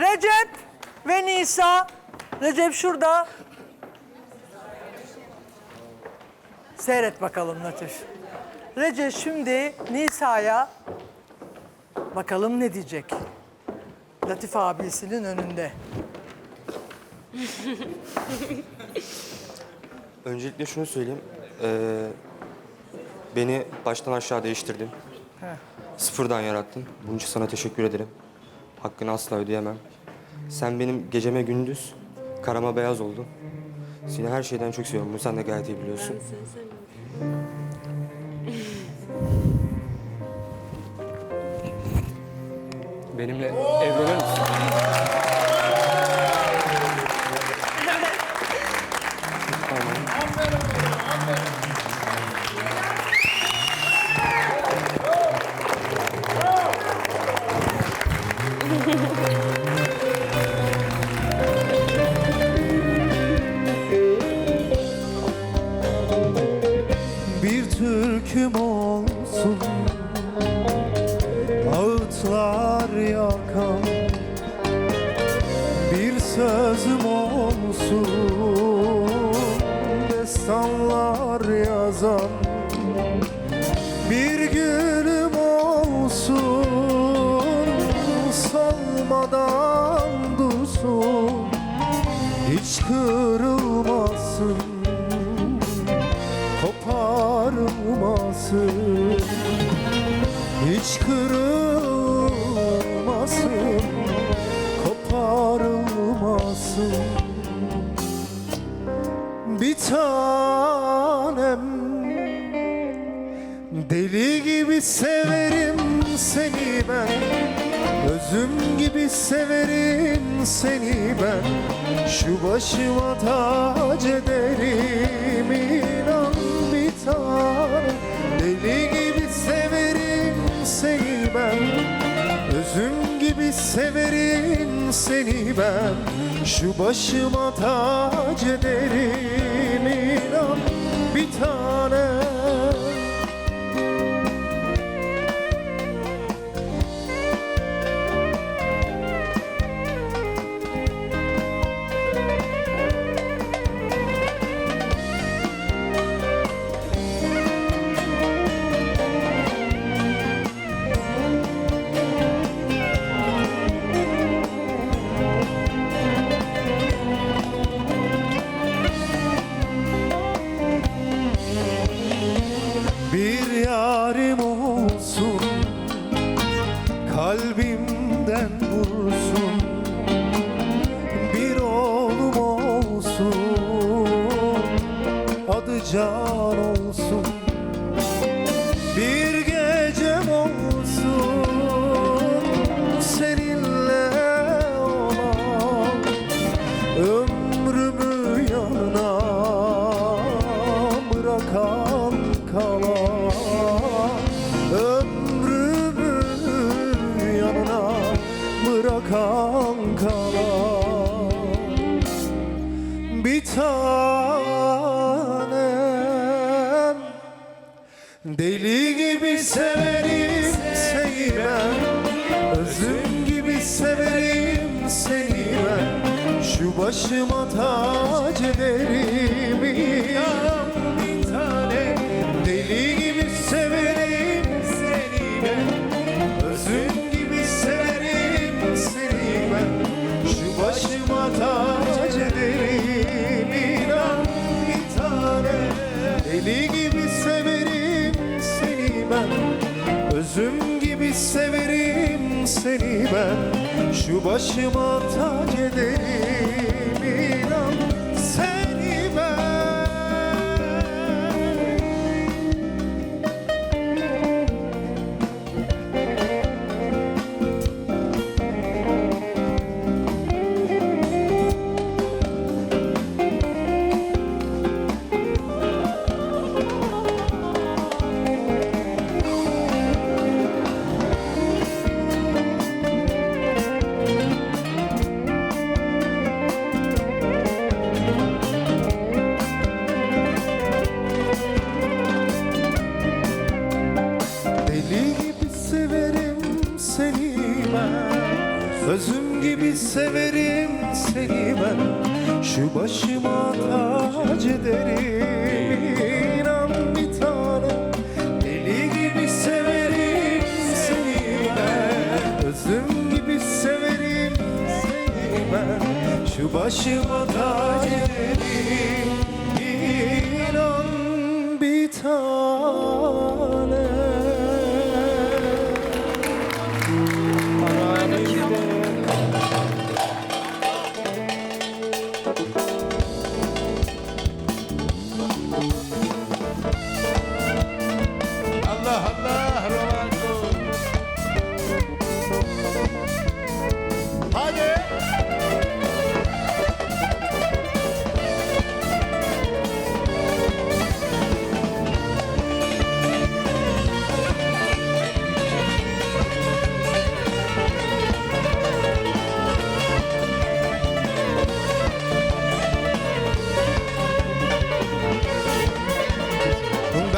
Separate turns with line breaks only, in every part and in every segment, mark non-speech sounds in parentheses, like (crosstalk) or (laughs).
Recep ve Nisa. Recep şurada. Seyret bakalım Latif. Recep şimdi Nisa'ya bakalım ne diyecek. Latif abisinin önünde. (laughs)
Öncelikle şunu söyleyeyim. Ee, beni baştan aşağı değiştirdin. Sıfırdan yarattın. Bunun için sana teşekkür ederim. Hakkını asla ödeyemem. Sen benim geceme gündüz, karama beyaz oldun. Seni her şeyden çok seviyorum. Bunu sen de gayet iyi biliyorsun. Benimle evlenir misin?
Hiç kırılmasın koparılmasın. Hiç kırılmasın Koparılmasın. Bir tanem Deli gibi severim seni ben. Özüm gibi severim seni ben Şu başıma tac ederim inan bir tane Deli gibi severim seni ben Özüm gibi severim seni ben. Şu başıma tac ederim inan bir tane Kalbimden vursun. Bir oğlum olsun. Adı can Deli gibi severim seni ben. Özüm gibi severim seni ben. Şu başıma tac ederim başıma tac ederim severim seni ben. Şu başıma tac ederim. İnan bir tane Deli gibi severim seni ben. Özüm gibi severim seni ben. Şu başıma tac ederim. İnan bir tane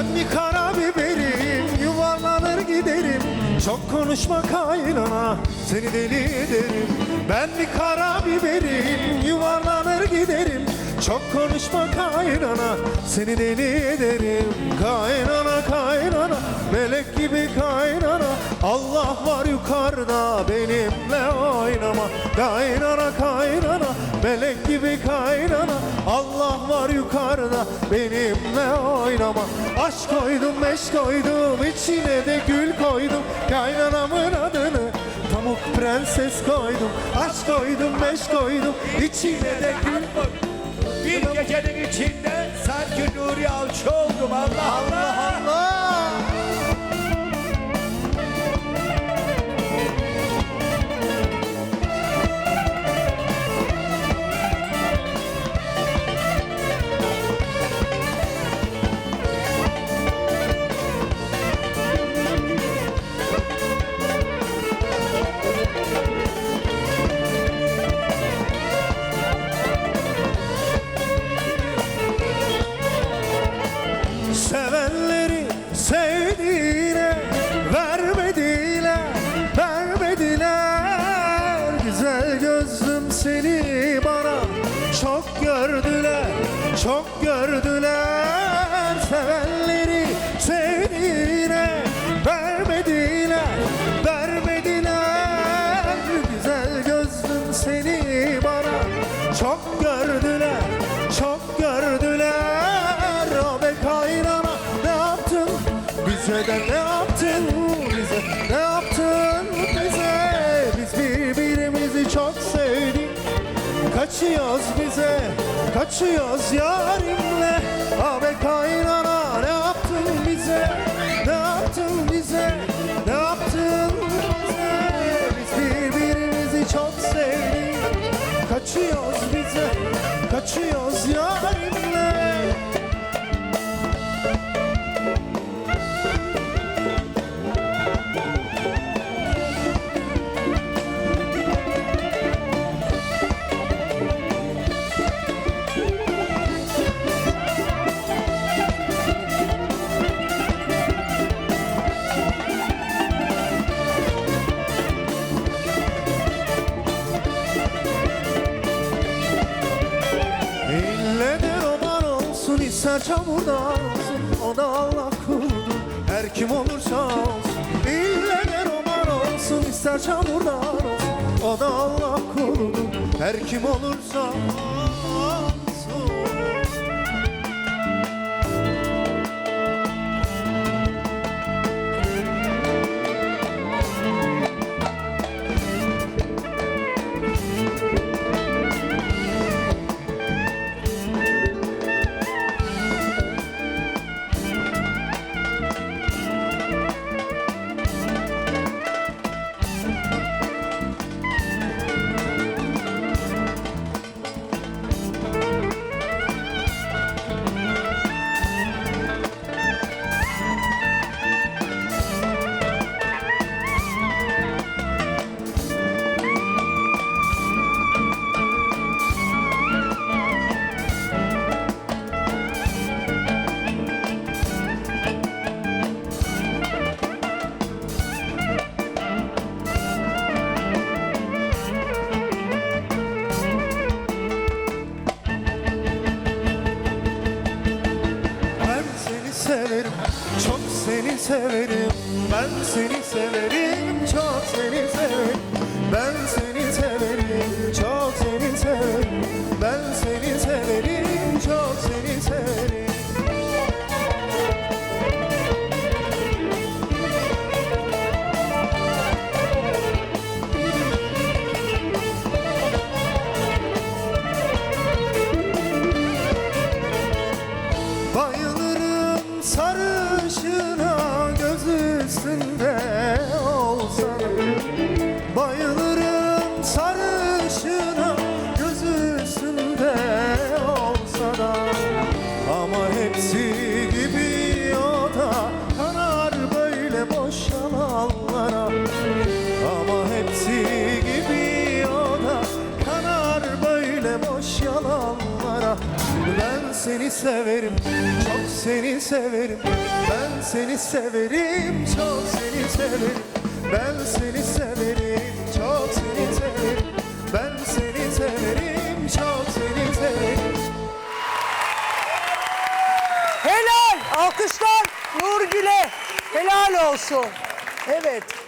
Ben bir kara biberim yuvarlanır giderim. Çok konuşma kaynana seni deli ederim. Ben bir kara biberim yuvarlanır giderim. Çok konuşma kaynana seni deli ederim. Kaynana kaynana melek gibi kaynana. Allah var yukarıda benimle oynama. Kaynana kaynana melek gibi kaynana Allah var yukarıda benimle oynama. Aşk koydum meş koydum içine de gül koydum. Kaynanamın adını pamuk prenses koydum. Aşk koydum meş koydum içine de gül koydum.
Bir gecenin içinde sanki Nuri Alçı oldum Allah Allah.
Seni bana çok gördüler, çok gördüler. Sevenleri sevdiğine vermediler, vermediler. Güzel gözlüm seni bana çok gördüler, çok gördüler. Abi kaynana ne yaptın? Bize de ne yaptın? Bize ne yaptın kaçıyoruz bize kaçıyoruz yarimle. Abi kaynana ne yaptın bize? Ne yaptın bize? Ne yaptın bize? Biz birbirimizi çok sevdik. Kaçıyoruz bize kaçıyoruz yarimle ister çamurdan olsun O da Allah kurdu. Her kim olursa olsun İlle de olsun. İster çamurdan olsun O da Allah kurdu. Her kim olursa olsun seni severim, severim, çok seni severim Ben seni severim, çok seni severim Ben seni severim, çok seni severim Ben seni severim, çok seni severim
Helal! Alkışlar Nurgül'e. Helal olsun. Evet.